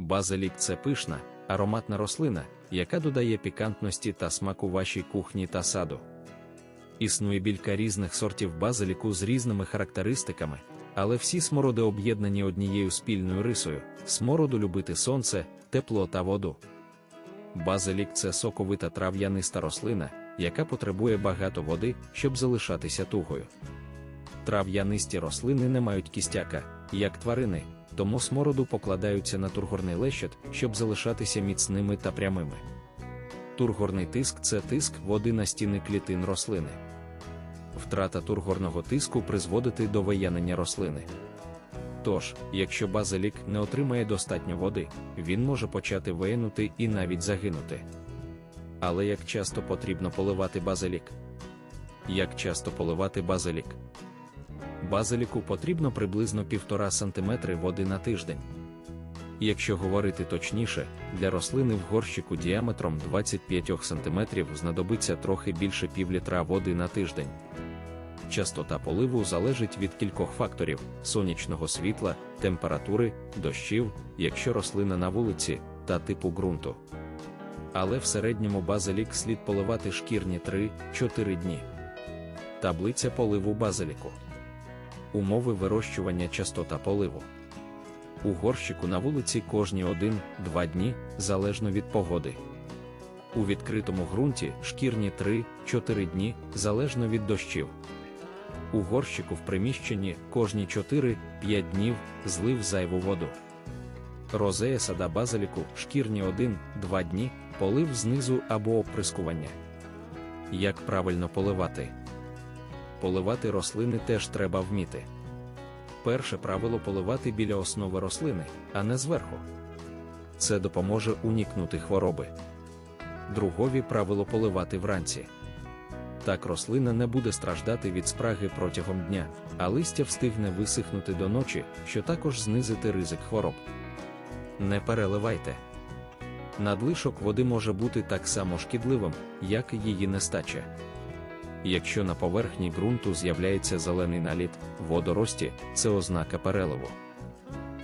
Базилік це пишна, ароматна рослина, яка додає пікантності та смаку вашій кухні та саду. Існує білька різних сортів базиліку з різними характеристиками, але всі смороди об'єднані однією спільною рисою: смороду любити сонце, тепло та воду. Базилік це соковита трав'яниста рослина, яка потребує багато води, щоб залишатися тугою. Трав'янисті рослини не мають кістяка, як тварини, тому смороду покладаються на тургорний лещет, щоб залишатися міцними та прямими. Тургорний тиск це тиск води на стіни клітин рослини. Втрата тургорного тиску призводить до виянення рослини. Тож, якщо базилік не отримає достатньо води, він може почати виянути і навіть загинути. Але як часто потрібно поливати базилік? Як часто поливати базилік? Базиліку потрібно приблизно 1,5 см води на тиждень. Якщо говорити точніше, для рослини в горщику діаметром 25 см знадобиться трохи більше півлітра води на тиждень. Частота поливу залежить від кількох факторів: сонячного світла, температури, дощів, якщо рослина на вулиці, та типу ґрунту. Але в середньому базилік слід поливати шкірні 3-4 дні. Таблиця поливу базиліку. Умови вирощування частота поливу. У горщику на вулиці кожні 1-2 дні, залежно від погоди. У відкритому ґрунті шкірні 3-4 дні, залежно від дощів. У горщику в приміщенні кожні 4-5 днів злив зайву воду. Розея сада базиліку шкірні 1-2 дні, полив знизу або оприскування. Як правильно поливати? Поливати рослини теж треба вміти. Перше правило поливати біля основи рослини, а не зверху. Це допоможе уникнути хвороби. Другові правило поливати вранці. Так рослина не буде страждати від спраги протягом дня, а листя встигне висихнути до ночі, що також знизити ризик хвороб. Не переливайте. Надлишок води може бути так само шкідливим, як і її нестача. Якщо на поверхні ґрунту з'являється зелений наліт, водорості це ознака переливу.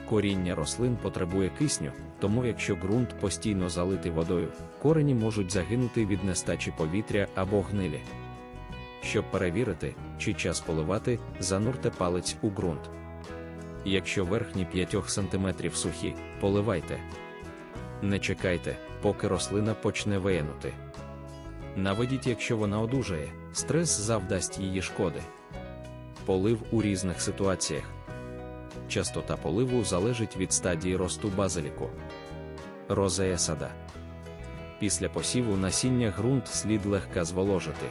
Коріння рослин потребує кисню, тому якщо ґрунт постійно залитий водою, корені можуть загинути від нестачі повітря або гнилі. Щоб перевірити, чи час поливати, занурте палець у ґрунт. Якщо верхні 5 см сухі, поливайте. Не чекайте, поки рослина почне виянути. Наведіть, якщо вона одужає, стрес завдасть її шкоди. Полив у різних ситуаціях. Частота поливу залежить від стадії росту базиліку. Розея сада. Після посіву насіння ґрунт слід легка зволожити.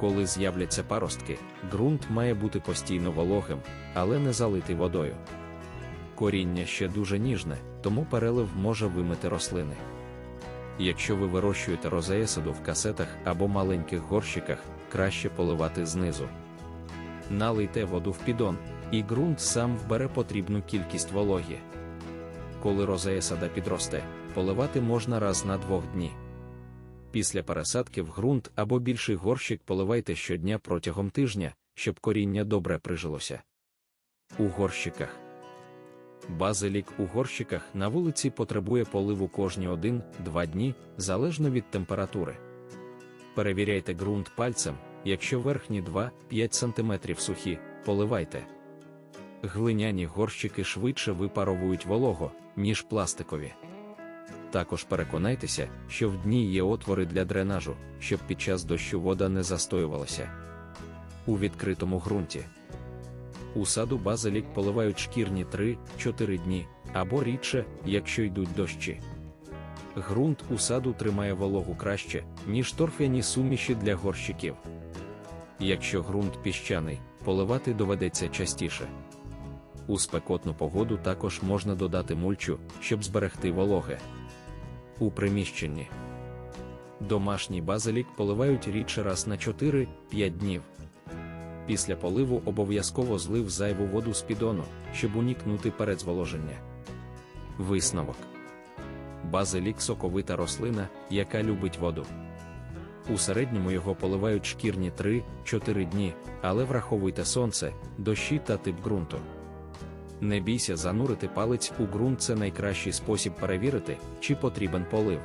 Коли з'являться паростки, ґрунт має бути постійно вологим, але не залитий водою. Коріння ще дуже ніжне, тому перелив може вимити рослини. Якщо ви вирощуєте розеясаду в касетах або маленьких горщиках, краще поливати знизу. Налийте воду в підон, і ґрунт сам вбере потрібну кількість вологі. Коли розеясада підросте, поливати можна раз на двох дні. Після пересадки в ґрунт або більший горщик поливайте щодня протягом тижня, щоб коріння добре прижилося. У горщиках. Базилік у горщиках на вулиці потребує поливу кожні 1-2 дні, залежно від температури. Перевіряйте ґрунт пальцем, якщо верхні 2-5 см сухі, поливайте. Глиняні горщики швидше випаровують волого, ніж пластикові. Також переконайтеся, що в дні є отвори для дренажу, щоб під час дощу вода не застоювалася. У відкритому ґрунті. У саду базилік поливають шкірні 3-4 дні, або рідше, якщо йдуть дощі. Ґрунт у саду тримає вологу краще, ніж торфяні суміші для горщиків. Якщо ґрунт піщаний, поливати доведеться частіше. У спекотну погоду також можна додати мульчу, щоб зберегти вологе. У приміщенні домашній базилік поливають рідше раз на 4-5 днів. Після поливу обов'язково злив зайву воду з підону, щоб уникнути передзволоження. Висновок базилік соковита рослина, яка любить воду. У середньому його поливають шкірні 3-4 дні, але враховуйте сонце, дощі та тип ґрунту. Не бійся занурити палець у ґрунт це найкращий спосіб перевірити, чи потрібен полив.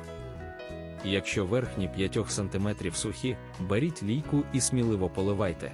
Якщо верхні 5 см сухі, беріть лійку і сміливо поливайте.